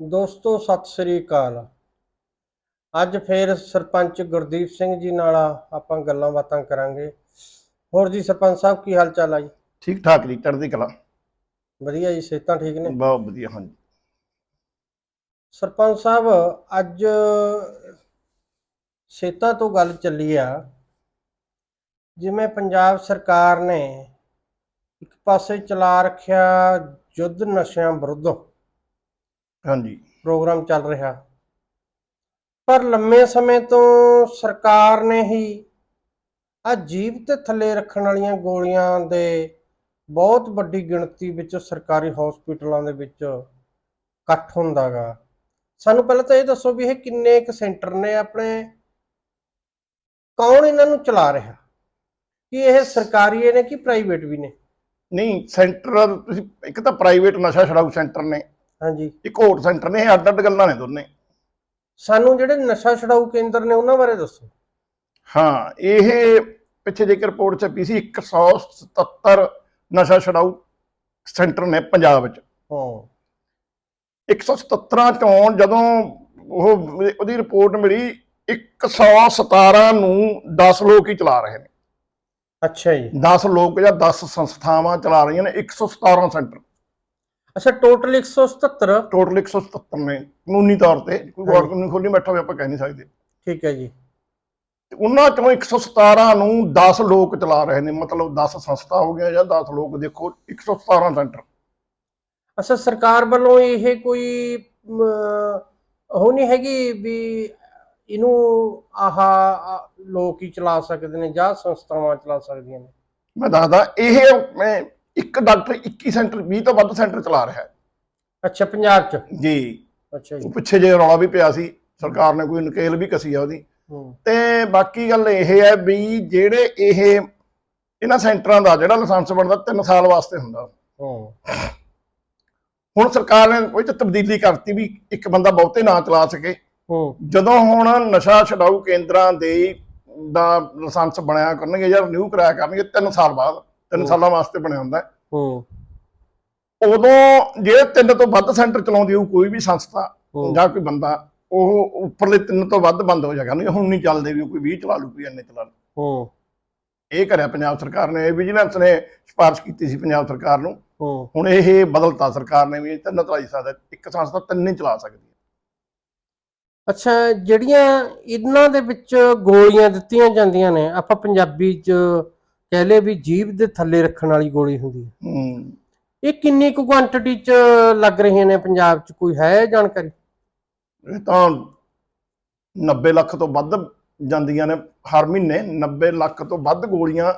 ਦੋਸਤੋ ਸਤਿ ਸ੍ਰੀ ਅਕਾਲ। ਅੱਜ ਫੇਰ ਸਰਪੰਚ ਗੁਰਦੀਪ ਸਿੰਘ ਜੀ ਨਾਲ ਆਪਾਂ ਗੱਲਾਂ ਬਾਤਾਂ ਕਰਾਂਗੇ। ਹੋਰ ਜੀ ਸਰਪੰਚ ਸਾਹਿਬ ਕੀ ਹਾਲ ਚਾਲ ਆ ਜੀ? ਠੀਕ ਠਾਕ ਜੀ ਚੜ੍ਹਦੀ ਕਲਾ। ਵਧੀਆ ਜੀ ਸਿਹਤਾਂ ਠੀਕ ਨੇ? ਬਹੁਤ ਵਧੀਆ ਹਾਂਜੀ। ਸਰਪੰਚ ਸਾਹਿਬ ਅੱਜ ਸਿਹਤਾਂ ਤੋਂ ਗੱਲ ਚੱਲੀ ਆ। ਜਿਵੇਂ ਪੰਜਾਬ ਸਰਕਾਰ ਨੇ ਇੱਕ ਪਾਸੇ ਚਲਾ ਰੱਖਿਆ ਯੁੱਧ ਨਸ਼ਿਆਂ ਵਿਰੁੱਧ ਹਾਂਜੀ। ਪ੍ਰੋਗਰਾਮ ਚੱਲ ਰਿਹਾ। ਪਰ ਲੰਮੇ ਸਮੇਂ ਤੋਂ ਸਰਕਾਰ ਨੇ ਹੀ ਆ ਜੀਭ ਤੇ ਥੱਲੇ ਰੱਖਣ ਵਾਲੀਆਂ ਗੋਲੀਆਂ ਦੇ ਬਹੁਤ ਵੱਡੀ ਗਿਣਤੀ ਵਿੱਚ ਸਰਕਾਰੀ ਹਸਪੀਟਲਾਂ ਦੇ ਵਿੱਚ ਇਕੱਠ ਹੁੰਦਾਗਾ। ਸਾਨੂੰ ਪਹਿਲਾਂ ਤਾਂ ਇਹ ਦੱਸੋ ਵੀ ਇਹ ਕਿੰਨੇ ਕੁ ਸੈਂਟਰ ਨੇ ਆਪਣੇ? ਕੌਣ ਇਹਨਾਂ ਨੂੰ ਚਲਾ ਰਿਹਾ? ਕਿ ਇਹ ਸਰਕਾਰੀ ਨੇ ਕਿ ਪ੍ਰਾਈਵੇਟ ਵੀ ਨੇ? ਨਹੀਂ ਸੈਂਟਰ ਤੁਸੀਂ ਇੱਕ ਤਾਂ ਪ੍ਰਾਈਵੇਟ ਨਸ਼ਾ ਛਡਾਊ ਸੈਂਟਰ ਨੇ। ਹਾਂਜੀ। ਇੱਕ ਹੋਰ ਸੈਂਟਰ ਨੇ ਅੱਡ ਅੱਡ ਗੱਲਾਂ ਨੇ ਦੋਨੇ। ਸਾਨੂੰ ਜਿਹੜੇ ਨਸ਼ਾ ਛਡਾਊ ਕੇਂਦਰ ਨੇ ਉਹਨਾਂ ਬਾਰੇ ਦੱਸੋ। ਹਾਂ ਇਹ ਪਿੱਛੇ ਜੇ ਰਿਪੋਰਟ ਛਪੀ ਸੀ 177 ਨਸ਼ਾ ਛਡਾਊ ਸੈਂਟਰ ਨੇ ਪੰਜਾਬ ਵਿੱਚ। ਹਾਂ। 177 ਚੋਂ ਜਦੋਂ ਉਹ ਉਹਦੀ ਰਿਪੋਰਟ ਮਿਲੀ 117 ਨੂੰ 10 ਲੋਕ ਹੀ ਚਲਾ ਰਹੇ ਨੇ। ਅੱਛਾ ਜੀ। 10 ਲੋਕ ਜਾਂ 10 ਸੰਸਥਾਵਾਂ ਚਲਾ ਰਹੀਆਂ ਨੇ 117 ਸੈਂਟਰ। ਅੱਛਾ ਟੋਟਲ 177 ਟੋਟਲ 177 ਨੇ ਕਾਨੂੰਨੀ ਤੌਰ ਤੇ। ਕੋਈ ਗੌਰ ਕਾਨੂੰਨੀ ਖੋਲੀ ਬੈਠਾ ਹੋਵੇ ਆਪਾਂ ਕਹਿ ਨਹੀਂ ਸਕਦੇ। ਠੀਕ ਹੈ ਜੀ। ਤੇ ਉਹਨਾਂ ਚੋਂ 117 ਨੂੰ 10 ਲੋਕ ਚਲਾ ਰਹੇ ਨੇ ਮਤਲਬ 10 ਸੰਸਥਾ ਹੋ ਗਿਆ ਜਾਂ 10 ਲੋਕ ਦੇਖੋ 117 ਸੈਂਟਰ। ਅੱਛਾ ਸਰਕਾਰ ਵੱਲੋਂ ਇਹ ਕੋਈ ਉਹ ਨਹੀਂ ਹੈਗੀ ਵੀ ਇਹਨੂੰ ਆਹ ਲੋਕ ਹੀ ਚਲਾ ਸਕਦੇ ਨੇ ਜਾਂ ਸੰਸਥਾਵਾਂ ਚਲਾ ਸਕਦੀਆਂ ਨੇ? ਮੈਂ ਦੱਸਦਾ ਇਹ ਮੈਂ ਇੱਕ ਡਾਕਟਰ 21 ਸੈਂਟਰ 20 ਤੋਂ ਵੱਧ ਸੈਂਟਰ ਚਲਾ ਰਿਹਾ ਹੈ। ਅੱਛਾ ਪੰਜਾਬ ਚ? ਜੀ। ਅੱਛਾ ਜੀ। ਪਿੱਛੇ ਜੇ ਰੌਲਾ ਵੀ ਪਿਆ ਸੀ ਸਰਕਾਰ ਨੇ ਕੋਈ ਨਕੇਲ ਵੀ ਕਸੀ ਆ ਉਹਦੀ। ਤੇ ਬਾਕੀ ਗੱਲ ਇਹ ਹੈ ਵੀ ਜਿਹੜੇ ਇਹ ਇਹਨਾਂ ਸੈਂਟਰਾਂ ਦਾ ਜਿਹੜਾ ਲਾਇਸੈਂਸ ਬਣਦਾ 3 ਸਾਲ ਵਾਸਤੇ ਹੁੰਦਾ। ਹੁਣ ਸਰਕਾਰ ਨੇ ਉਹ ਚ ਤਬਦੀਲੀ ਕਰਤੀ ਵੀ ਇੱਕ ਬੰਦਾ ਬਹੁਤੇ ਨਾ ਚਲਾ ਸਕੇ। ਜਦੋਂ ਹੁਣ ਨਸ਼ਾ ਛਡਾਊ ਕੇਂਦਰਾਂ ਦੇ ਦਾ ਲਾਇਸੈਂਸ ਬਣਾਇਆ ਕਰਨਗੇ ਜਾਂ ਰਿਨਿਊ ਕਰਾਇਆ ਕਰਨਗੇ 3 ਸਾਲ ਬਾਅਦ। 3 ਹੂੰ। ਸਾਲਾਂ ਵਾਸਤੇ ਬਣਿਆ ਹੁੰਦਾ ਹੈ। ਹੂੰ। ਉਦੋਂ ਜਿਹੜੇ ਤਿੰਨ ਤੋਂ ਵੱਧ ਸੈਂਟਰ ਚਲਾਉਂਦੀ ਹੋਊ ਕੋਈ ਵੀ ਸੰਸਥਾ ਹੂੰ। ਜਾਂ ਕੋਈ ਬੰਦਾ ਉਹ ਉੱਪਰਲੇ ਤਿੰਨ ਤੋਂ ਵੱਧ ਬੰਦ ਹੋ ਜਾਏਗਾ। ਨਹੀਂ ਹੁਣ ਨਹੀਂ ਚੱਲਦੇ ਵੀ ਕੋਈ 20 ਚਲਾ ਲੂ ਕੋਈ ਇੰਨੇ ਚਲਾ ਲੂ ਹੂੰ। ਇਹ ਕਰਿਆ ਪੰਜਾਬ ਸਰਕਾਰ ਨੇ ਵਿਜੀਲੈਂਸ ਨੇ ਸਿਫਾਰਿਸ਼ ਕੀਤੀ ਸੀ ਪੰਜਾਬ ਸਰਕਾਰ ਨੂੰ। ਹੂੰ। ਹੁਣ ਇਹ ਬਦਲਤਾ ਸਰਕਾਰ ਨੇ ਵੀ ਇਹ ਤਿੰਨ ਚਲਾ ਹੀ ਸਕਦਾ ਇੱਕ ਸੰਸਥਾ ਤਿੰਨ ਨਹੀਂ ਚਲਾ ਸਕਦੀ। ਅੱਛਾ ਜਿਹੜੀਆਂ ਇਹਨਾਂ ਦੇ ਵਿੱਚ ਗੋਲੀਆਂ ਦਿੱਤੀਆਂ ਜਾਂਦੀਆਂ ਨੇ ਆਪਾਂ ਪੰਜਾਬੀ ਚ ਕਹਿ ਲਏ ਵੀ ਜੀਭ ਦੇ ਥੱਲੇ ਰੱਖਣ ਵਾਲੀ ਗੋਲੀ ਹੁੰਦੀ ਹੈ। ਹੂੰ। ਇਹ ਕਿੰਨੀ ਕੁ ਕੁਆਂਟੀਟੀ ਚ ਲੱਗ ਰਹੀਆਂ ਨੇ ਪੰਜਾਬ ਚ? ਕੋਈ ਹੈ ਜਾਣਕਾਰੀ? ਇਹ ਤਾਂ 90 ਲੱਖ ਤੋਂ ਵੱਧ ਜਾਂਦੀਆਂ ਨੇ ਹਰ ਮਹੀਨੇ। 90 ਲੱਖ ਤੋਂ ਵੱਧ ਗੋਲੀਆਂ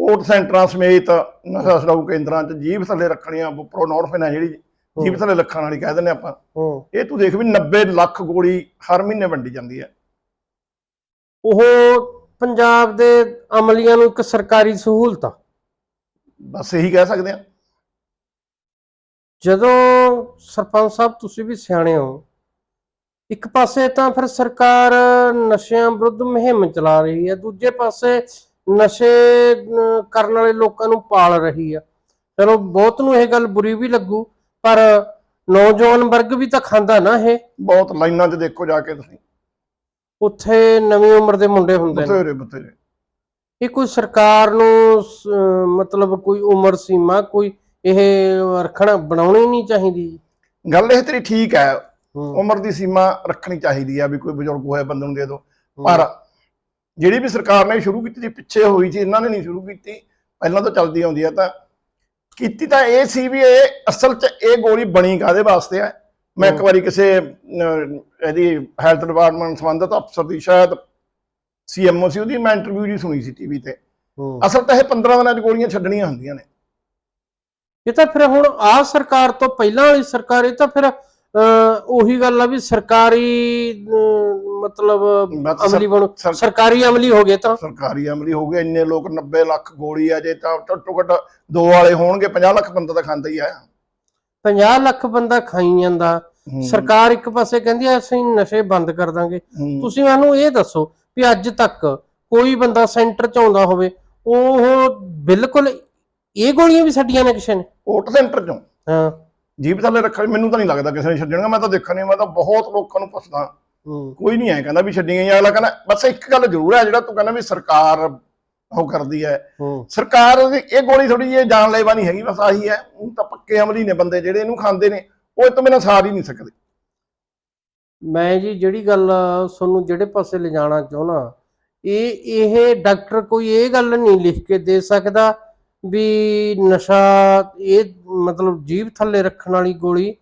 ਓਟ ਸੈਂਟਰਾਂ ਸਮੇਤ ਨਸ਼ਾ ਛਡਾਊ ਕੇਂਦਰਾਂ 'ਚ ਜੀਭ ਥੱਲੇ ਰੱਖਣੀਆਂ ਪ੍ਰੋਨੋਰਫਿਨ ਹੈ ਜਿਹੜੀ ਜੀਭ ਥੱਲੇ ਰੱਖਣ ਵਾਲੀ ਕਹਿ ਦਿੰਦੇ ਆਪਾਂ। ਹੂੰ। ਇਹ ਤੂੰ ਦੇਖ ਵੀ 90 ਲੱਖ ਗੋਲੀ ਹਰ ਮਹੀਨੇ ਵੰਡੀ ਜਾਂਦੀ ਹੈ। ਉਹ ਪੰਜਾਬ ਦੇ ਅਮਲੀਆਂ ਨੂੰ ਇੱਕ ਸਰਕਾਰੀ ਸਹੂਲਤ ਬਸ ਇਹੀ ਕਹਿ ਸਕਦੇ ਆ ਜਦੋਂ ਸਰਪੰਚ ਸਾਹਿਬ ਤੁਸੀਂ ਵੀ ਸਿਆਣੇ ਹੋ ਇੱਕ ਪਾਸੇ ਤਾਂ ਫਿਰ ਸਰਕਾਰ ਨਸ਼ਿਆਂ ਵਿਰੁੱਧ ਮੁਹਿੰਮ ਚਲਾ ਰਹੀ ਹੈ ਦੂਜੇ ਪਾਸੇ ਨਸ਼ੇ ਕਰਨ ਵਾਲੇ ਲੋਕਾਂ ਨੂੰ ਪਾਲ ਰਹੀ ਆ ਚਲੋ ਬਹੁਤ ਨੂੰ ਇਹ ਗੱਲ ਬੁਰੀ ਵੀ ਲੱਗੂ ਪਰ ਨੌਜਵਾਨ ਵਰਗ ਵੀ ਤਾਂ ਖਾਂਦਾ ਨਾ ਇਹ। ਬਹੁਤ ਲਾਈਨਾਂ 'ਚ ਦੇਖੋ ਜਾ ਕੇ ਤੁਸੀਂ। ਉੱਥੇ ਨਵੀਂ ਉਮਰ ਦੇ ਮੁੰਡੇ ਹੁੰਦੇ ਨੇ। ਬਥੇਰੇ ਬਥੇਰੇ। ਇਹ ਕੋਈ ਸਰਕਾਰ ਨੂੰ ਸ- ਮਤਲਬ ਕੋਈ ਉਮਰ ਸੀਮਾ ਕੋਈ ਇਹ ਰੱਖਣਾ ਬਣਾਉਣੀ ਨਹੀਂ ਚਾਹੀਦੀ? ਗੱਲ ਇਹ ਤੇਰੀ ਠੀਕ ਹੈ। ਹੂੰ, ਉਮਰ ਦੀ ਸੀਮਾ ਰੱਖਣੀ ਚਾਹੀਦੀ ਆ ਵੀ ਕੋਈ ਬਜ਼ੁਰਗ ਹੋਇਆ ਬੰਦੇ ਨੂੰ ਦੇ ਦਿਓ ਪਰ ਜਿਹੜੀ ਵੀ ਸਰਕਾਰ ਨੇ ਸ਼ੁਰੂ ਕੀਤੀ ਸੀ ਪਿੱਛੇ ਹੋਈ ਸੀ ਇਹਨਾਂ ਨੇ ਨਹੀਂ ਸ਼ੁਰੂ ਕੀਤੀ। ਪਹਿਲਾਂ ਤਾਂ ਚੱਲਦੀ ਆਉਂਦੀ ਆ ਤਾਂ। ਕੀਤੀ ਤਾਂ ਇਹ ਸੀ ਵੀ ਇਹ ਅਸਲ 'ਚ ਇਹ ਗੋਲੀ ਬਣੀ ਕਾਦੇ ਵਾਸਤੇ ਆ? ਮੈਂ ਇੱਕ। ਵਾਰੀ ਕਿਸੇ ਇਹਦੀ ਹੈਲਥ ਡਿਪਾਰਟਮੈਂਟ ਸੰਬੰਧਤ ਅਫਸਰ ਦੀ ਸ਼ਾਇਦ ਸੀਐਮਓ ਸੀ ਉਹਦੀ ਮੈਂ ਇੰਟਰਵਿਊ ਜੀ ਸੁਣੀ ਸੀ ਟੀਵੀ ਤੇ। ਅਸਲ ਤਾਂ ਇਹ 15 ਦਿਨਾਂ 'ਚ ਗੋਲੀਆਂ ਛੱਡਣੀਆਂ ਹੁੰਦੀਆਂ ਨੇ ਇਹ ਤਾਂ ਫਿਰ ਹੁਣ ਆ ਸਰਕਾਰ ਤੋਂ ਪਹਿਲਾਂ ਵਾਲੀ ਸਰਕਾਰ ਇਹ ਤਾਂ ਫਿਰ ਉਹੀ ਗੱਲ ਆ ਵੀ ਸਰਕਾਰੀ ਮਤਲਬ ਅਮਲੀ ਬਣ ਸਰ- ਸਰਕਾਰੀ ਅਮਲੀ ਹੋ ਗਏ ਤਾਂ ਸਰਕਾਰੀ ਅਮਲੀ ਹੋ ਗਏ ਇੰਨੇ ਲੋਕ 90 ਲੱਖ ਗੋਲੀ ਆ ਜੇ ਤਾਂ ਘੱਟੋ ਘੱਟ ਦੋ ਵਾਲੇ ਹੋਣਗੇ 50 ਲੱਖ ਬੰਦਾ ਤਾਂ ਖਾਂਦਾ ਹੀ ਆ 50 ਲੱਖ ਬੰਦਾ ਖਾਈ ਜਾਂਦਾ। ਸਰਕਾਰ ਇੱਕ ਪਾਸੇ ਕਹਿੰਦੀ ਆ ਅਸੀਂ ਨਸ਼ੇ ਬੰਦ ਕਰ ਦਾਂਗੇ। ਤੁਸੀਂ ਮੈਨੂੰ ਇਹ ਦੱਸੋ ਵੀ ਅੱਜ ਤੱਕ ਕੋਈ ਬੰਦਾ ਸੈਂਟਰ ਚ ਆਉਂਦਾ ਹੋਵੇ ਉਹ ਬਿਲਕੁਲ ਇਹ ਗੋਲੀਆਂ ਵੀ ਛੱਡੀਆਂ ਨੇ ਕਿਸੇ ਨੇ? ਓਟ ਸੈਂਟਰ ਚੋਂ। ਹਾਂ। ਜੀਭ ਥੱਲੇ ਰੱਖਣ ਮੈਨੂੰ ਤਾਂ ਨਹੀਂ ਲੱਗਦਾ ਕਿਸੇ ਨੇ ਛੱਡਣਗਾ ਮੈਂ ਤਾਂ ਦੇਖਣ ਨਹੀਂ ਮੈਂ ਤਾਂ ਬਹੁਤ ਲੋਕਾਂ ਨੂੰ ਪੁੱਛਦਾ। ਕੋਈ ਨਹੀਂ ਐ ਕਹਿੰਦਾ ਵੀ ਛੱਡੀਆਂ ਜਾਂ ਅਗਲਾ ਕਹਿੰਦਾ ਬਸ ਇੱਕ ਗੱਲ ਜ਼ਰੂਰ ਹੈ ਜਿਹੜਾ ਤੂੰ ਕਹਿੰਦਾ ਵੀ ਸਰਕਾਰ ਉਹ ਕਰਦੀ ਹੈ। ਸਰਕਾਰ ਇਹ ਗੋਲੀ ਥੋੜੀ ਜਿਹੀ ਜਾਨਲੇਵਾ ਨਹੀਂ ਹੈਗੀ ਬਸ ਆਹੀ ਹੈ। ਉਹ ਤਾਂ ਪੱਕੇ ਅਮਲੀ ਨੇ ਬੰਦੇ ਜਿਹੜੇ ਇਹਨੂੰ ਖਾਂਦੇ ਨੇ ਉਹ ਇਹ ਤੋਂ ਬਿਨਾਂ ਸਾਰ ਹੀ ਨਹੀਂ ਸਕਦੇ। ਮੈਂ ਜੀ ਜਿਹੜੀ ਗੱਲ ਤੁਹਾਨੂੰ ਜਿਹੜੇ ਪਾਸੇ ਲਿਜਾਣਾ ਚਾਹੁੰਦਾ ਇਹ ਇਹ ਡਾਕਟਰ ਕੋਈ ਇਹ ਗੱਲ ਨਹੀਂ ਲਿਖ ਕੇ ਦੇ ਸਕਦਾ ਵੀ ਨਸ਼ਾ ਇਹ ਮਤਲਬ ਜੀਭ ਥੱਲੇ ਰੱਖਣ ਵਾਲੀ ਗੋਲੀ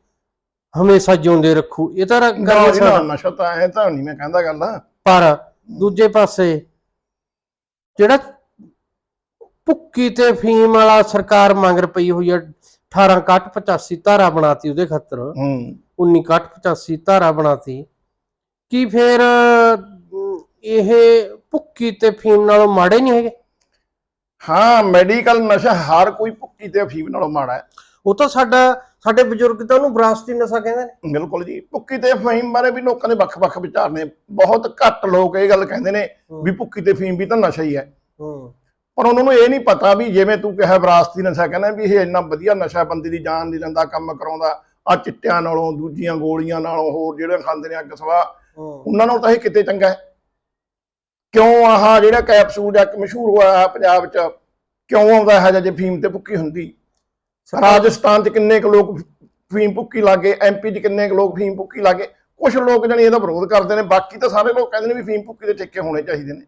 ਹਮੇਸ਼ਾ ਜਿਉਂਦੇ ਰੱਖੂ। ਇਹ ਤਾਂ ਸਕਦਾ ਨਸ਼ਾ ਤਾਂ ਐ ਤਾਂ ਨਹੀਂ ਮੈਂ ਕਹਿੰਦਾ ਗੱਲ। ਪਰ ਦੂਜੇ ਪਾਸੇ ਜਿਹੜਾ ਭੁੱਕੀ ਤੇ ਫੀਮ ਵਾਲਾ ਸਰਕਾਰ ਮੰਗਰ ਪਈ ਹੋਈ ਆ 1885 ਧਾਰਾ ਬਣਾਤੀ ਉਹਦੇ ਖਾਤਰ। ਹੂੰ। 1985 ਧਾਰਾ ਬਣਾਤੀ। ਕੀ ਫਿਰ ਇਹ ਭੁੱਕੀ ਤੇ ਫੀਮ ਨਾਲੋਂ ਮਾੜੇ ਨਹੀਂ ਹੈਗੇ? ਹਾਂ ਮੈਡੀਕਲ ਨਸ਼ਾ ਹਰ ਕੋਈ ਭੁੱਕੀ ਤੇ ਅਫੀਮ ਨਾਲੋਂ ਮਾੜਾ ਹੈ। ਉਹ ਤਾਂ ਸਾਡਾ ਸਾਡੇ ਬਜ਼ੁਰਗ ਤਾਂ ਉਹਨੂੰ ਵਿਰਾਸਤੀ ਨਸ਼ਾ ਕਹਿੰਦੇ ਨੇ। ਬਿਲਕੁਲ ਜੀ। ਭੁੱਕੀ ਤੇ ਅਫੀਮ ਬਾਰੇ ਵੀ ਲੋਕਾਂ ਦੇ ਵੱਖ-ਵੱਖ ਵਿਚਾਰ ਨੇ। ਬਹੁਤ ਘੱਟ ਲੋਕ ਇਹ ਗੱਲ ਕਹਿੰਦੇ ਨੇ ਵੀ ਭੁੱਕੀ ਤੇ ਅਫੀਮ ਵੀ ਤਾਂ ਨਸ਼ਾ ਹੀ ਹੈ। ਹੂੰ। ਪਰ ਉਹਨਾਂ ਨੂੰ ਇਹ ਨਹੀਂ ਪਤਾ ਵੀ ਜਿਵੇਂ ਤੂੰ ਕਿਹਾ ਵਿਰਾਸਤੀ ਨਸ਼ਾ ਕਹਿੰਦਾ ਵੀ ਇਹ ਇੰਨਾ ਵਧੀਆ ਨਸ਼ਾ ਬੰਦੇ ਦੀ ਜਾਨ ਨਹੀਂ ਲੈਂਦਾ ਕੰਮ ਕਰਾਉਂਦਾ ਆ ਚਿੱਟਿਆਂ ਨਾਲੋਂ ਦੂਜੀਆਂ ਗੋਲੀਆਂ ਨਾਲੋਂ ਹੋਰ ਜਿਹੜੇ ਖਾਂਦੇ ਨੇ ਅੱਗ ਸਵਾ ਉਹਨਾਂ ਨਾਲੋਂ ਤਾਂ ਇਹ ਕਿਤੇ ਚੰਗਾ ਹੈ? ਕਿਉਂ ਆਹ ਜਿਹੜਾ ਕੈਪਸੂਲ ਇੱਕ ਮਸ਼ਹੂਰ ਹੋਇਆ ਹੈ ਪੰਜਾਬ 'ਚ ਕਿਉਂ ਆਉਂਦਾ ਹੈ ਜੇ ਫੀਮ ਤੇ ਭੁੱਕੀ ਹੁੰਦੀ? ਰਾਜਸਥਾਨ 'ਚ ਕਿੰਨੇ ਕੁ ਲੋਕ ਫੀਮ ਭੁੱਕੀ ਲਾਗੇ ਐਮਪੀ 'ਚ ਕਿੰਨੇ ਕੁ ਲੋਕ ਫੀਮ ਭੁੱਕੀ ਲਾਗੇ ਕੁਝ ਲੋਕ ਜਣੀ ਇਹਦਾ ਵਿਰੋਧ ਕਰਦੇ ਨੇ ਬਾਕੀ ਤਾਂ ਸਾਰੇ ਲੋਕ ਕਹਿੰਦੇ ਨੇ ਵੀ ਫੀਮ ਭੁੱਕੀ ਦੇ ਠੇਕੇ ਹੋਣੇ ਚਾਹੀਦੇ ਨੇ।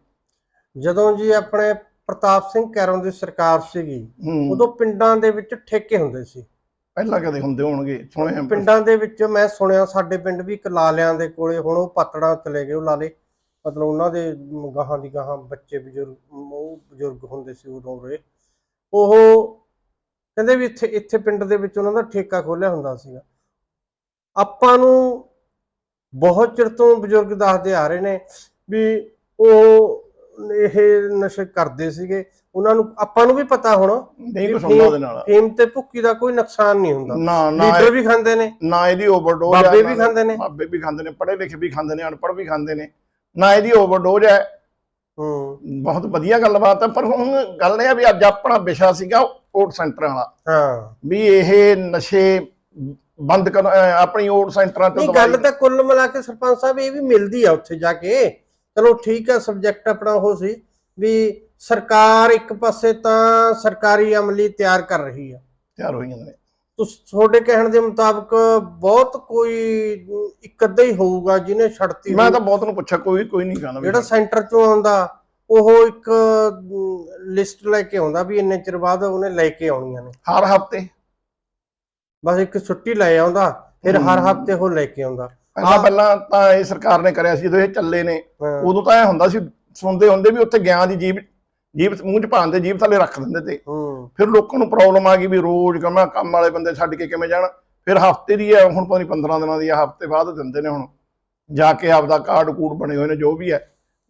ਜਦੋਂ ਜੀ ਆਪਣੇ ਪ੍ਰਤਾਪ ਸਿੰਘ ਕੈਰੋਂ ਦੀ ਸਰਕਾਰ ਸੀਗੀ ਹੂੰ। ਉਦੋਂ ਪਿੰਡਾਂ ਦੇ ਵਿੱਚ ਠੇਕੇ ਹੁੰਦੇ ਸੀ। ਪਹਿਲਾਂ ਕਦੇ ਹੁੰਦੇ ਹੋਣਗੇ ਸੁਣੇ ਆ। ਪਿੰਡਾਂ ਦੇ ਵਿੱਚ ਮੈਂ ਸੁਣਿਆ ਸਾਡੇ ਪਿੰਡ ਵੀ ਇੱਕ ਲਾਲਿਆਂ ਦੇ ਕੋਲੇ ਹੁਣ ਉਹ ਪਾਤੜਾਂ ਚਲੇ ਗਏ ਉਹ ਲਾਲੇ। ਮਤਲਬ ਉਹਨਾਂ ਦੇ ਗਾਹਾਂ ਦੀ ਗਾਹਾਂ ਬੱਚੇ ਬਜ਼ੁਰਗ ਉਹ ਬਜ਼ੁਰਗ ਹੁੰਦੇ ਸੀ ਉਦੋਂ ਰੇ ਉਹ ਕਹਿੰਦੇ ਵੀ ਇੱਥੇ ਇੱਥੇ ਪਿੰਡ ਦੇ ਵਿੱਚ ਉਹਨਾਂ ਦਾ ਠੇਕਾ ਖੋਲਿਆ ਹੁੰਦਾ ਸੀਗਾ। ਆਪਾਂ ਨੂੰ ਬਹੁਤ ਚਿਰ ਤੋਂ ਬਜ਼ੁਰਗ ਦੱਸਦੇ ਆ ਰਹੇ ਨੇ ਵੀ ਉਹ ਇਹ ਨਸ਼ੇ ਕਰਦੇ ਸੀਗੇ ਉਹਨਾਂ ਨੂੰ ਆਪਾਂ ਨੂੰ ਵੀ ਪਤਾ ਹੁਣ ਨਹੀਂ ਕੁਛ ਹੁੰਦਾ ਉਹਦੇ ਨਾਲ। ਫੀਮ ਤੇ ਭੁੱਕੀ ਦਾ ਕੋਈ ਨੁਕਸਾਨ ਨਹੀਂ ਹੁੰਦਾ। ਨਾ ਨਾ ਲੀਡਰ ਵੀ ਖਾਂਦੇ ਨੇ। ਨਾ ਇਹਦੀ ਓਵਰਡੋਜ਼ ਬਾਬੇ ਵੀ ਖਾਂਦੇ ਨੇ। ਬਾਬੇ ਵੀ ਖਾਂਦੇ ਨੇ ਪੜ੍ਹੇ ਲਿਖੇ ਵੀ ਖਾਂਦੇ ਨੇ ਅਨਪੜ੍ਹ ਵੀ ਖਾਂਦੇ ਨੇ। ਨਾ ਇਹਦੀ ਓਵਰਡੋਜ਼ ਹੈ ਹੂੰ। ਬਹੁਤ ਵਧੀਆ ਗੱਲਬਾਤ ਹੈ ਪਰ ਹੁਣ ਗੱਲ ਇਹ ਆ ਵੀ ਅੱਜ ਆਪਣਾ ਵਿਸ਼ਾ ਸੀਗਾ ਓਟ ਸੈਂਟਰ ਵਾਲਾ। ਹਾਂ। ਵੀ ਇਹ ਨਸ਼ੇ ਬੰਦ ਕਰ ਆਪਣੀ ਓਟ ਸੈਂਟਰਾਂ ਤੋਂ ਨਹੀਂ ਗੱਲ ਤਾਂ ਕੁੱਲ ਮਿਲਾ ਕੇ ਸਰਪੰਚ ਸਾਹਿਬ ਇਹ ਵੀ ਮਿਲਦੀ ਆ ਉੱਥੇ ਜਾ ਕੇ। ਚਲੋ ਠੀਕ ਆ ਸਬਜੈਕਟ ਆਪਣਾ ਉਹ ਸੀ ਵੀ ਸਰਕਾਰ ਇੱਕ ਪਾਸੇ ਤਾਂ ਸਰਕਾਰੀ ਅਮਲੀ ਤਿਆਰ ਕਰ ਰਹੀ ਆ। ਤਿਆਰ ਹੋਈ ਨੇ। ਤੁਸੀਂ ਤੁਹਾਡੇ ਕਹਿਣ ਦੇ ਮੁਤਾਬਕ ਬਹੁਤ ਕੋਈ ਇੱਕ ਅੱਧਾ ਹੀ ਹੋਊਗਾ ਜਿਹਨੇ ਛੱਡਤੀ ਮੈਂ। ਤਾਂ ਬਹੁਤ ਨੂੰ ਪੁੱਛਿਆ ਕੋਈ ਕੋਈ ਨਹੀਂ ਕਹਿੰਦਾ ਜਿਹੜਾ ਸੈਂਟਰ ਚੋਂ ਆਉਂਦਾ ਉਹ ਇੱਕ ਲਿਸਟ ਲੈ ਕੇ ਆਉਂਦਾ ਵੀ ਇੰਨੇ ਚਿਰ ਬਾਅਦ ਉਹਨੇ ਲੈ ਕੇ ਆਉਣੀਆਂ ਨੇ। ਹਰ ਹਫ਼ਤੇ। ਬਸ ਇੱਕ ਛੁੱਟੀ ਲੈ ਆਉਂਦਾ ਫਿਰ ਹਰ। ਹਫ਼ਤੇ ਉਹ ਲੈ ਕੇ ਆਉਂਦਾ। ਪਹਿਲਾਂ। ਪਹਿਲਾਂ ਤਾਂ ਇਹ ਸਰਕਾਰ ਨੇ ਕਰਿਆ ਸੀ ਜਦੋਂ ਇਹ ਚੱਲੇ ਨੇ। ਉਦੋਂ ਤਾਂ ਇਹ ਹੁੰਦਾ ਸੀ ਸੁਣਦੇ ਹੁੰਦੇ ਵੀ ਉੱਥੇ ਗਿਆ ਦੀ ਜੀਬ ਜੀਬ ਮੂੰਹ ਚ ਪਾਉਂਦੇ ਜੀਬ ਥੱਲੇ ਰੱਖ ਦਿੰਦੇ ਤੇ। ਫਿਰ ਲੋਕਾਂ ਨੂੰ ਪ੍ਰੋਬਲਮ ਆ ਗਈ ਵੀ ਰੋਜ਼ ਕਮਾ ਕੰਮ ਵਾਲੇ ਬੰਦੇ ਛੱਡ ਕੇ ਕਿਵੇਂ ਜਾਣ। ਫਿਰ ਹਫ਼ਤੇ ਦੀ ਹੈ ਹੁਣ ਪਤਾ ਨਹੀਂ 15 ਦਿਨਾਂ ਦੀ ਹੈ ਹਫ਼ਤੇ ਬਾਅਦ ਦਿੰਦੇ ਨੇ ਹੁਣ। ਜਾ ਕੇ ਆਪਦਾ ਕਾਰਡ ਕੂਡ ਬਣੇ ਹੋਏ ਨੇ ਜੋ ਵੀ ਹੈ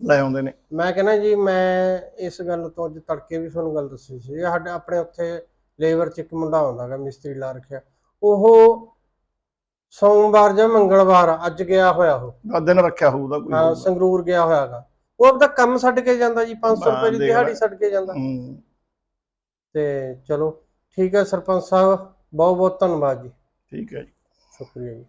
ਲੈ ਆਉਂਦੇ ਨੇ। ਮੈਂ ਕਹਿੰਦਾ ਜੀ ਮੈਂ ਇਸ ਗੱਲ ਤੋਂ ਅੱਜ ਤੜਕੇ ਵੀ ਤੁਹਾਨੂੰ ਗੱਲ ਦੱਸੀ ਸੀ। ਸਾਡੇ ਆਪਣੇ ਉੱਥੇ ਲੇਬਰ ਚ ਇੱਕ ਮੁੰਡਾ ਆਉਂਦਾਗਾ ਮਿਸਤਰੀ ਲਾ ਰੱਖਿਆ। ਉਹ ਸੋਮਵਾਰ ਜਾਂ ਮੰਗਲਵਾਰ ਅੱਜ ਗਿਆ ਹੋਇਆ ਉਹ। ਦਸ ਦਿਨ ਰੱਖਿਆ ਹੋਊਗਾ ਕੋਈ ਹਾਂ, ਹੋਊਗਾ। ਸੰਗਰੂਰ ਗਿਆ ਹੋਇਆਗਾ ਉਹ ਆਪਦਾ ਕੰਮ ਛੱਡ ਕੇ ਜਾਂਦਾ ਜੀ 500 ਰੁਪਏ ਦੀ ਦੇਖ ਲੈ। ਦਿਹਾੜੀ ਛੱਡ ਕੇ ਜਾਂਦਾ। ਹੂੰ। ਤੇ ਚਲੋ ਠੀਕ ਹੈ ਸਰਪੰਚ ਸਾਹਿਬ ਬਹੁਤ ਬਹੁਤ ਧੰਨਵਾਦ ਜੀ। ਠੀਕ ਹੈ ਜੀ। ਸ਼ੁਕਰੀਆ ਜੀ।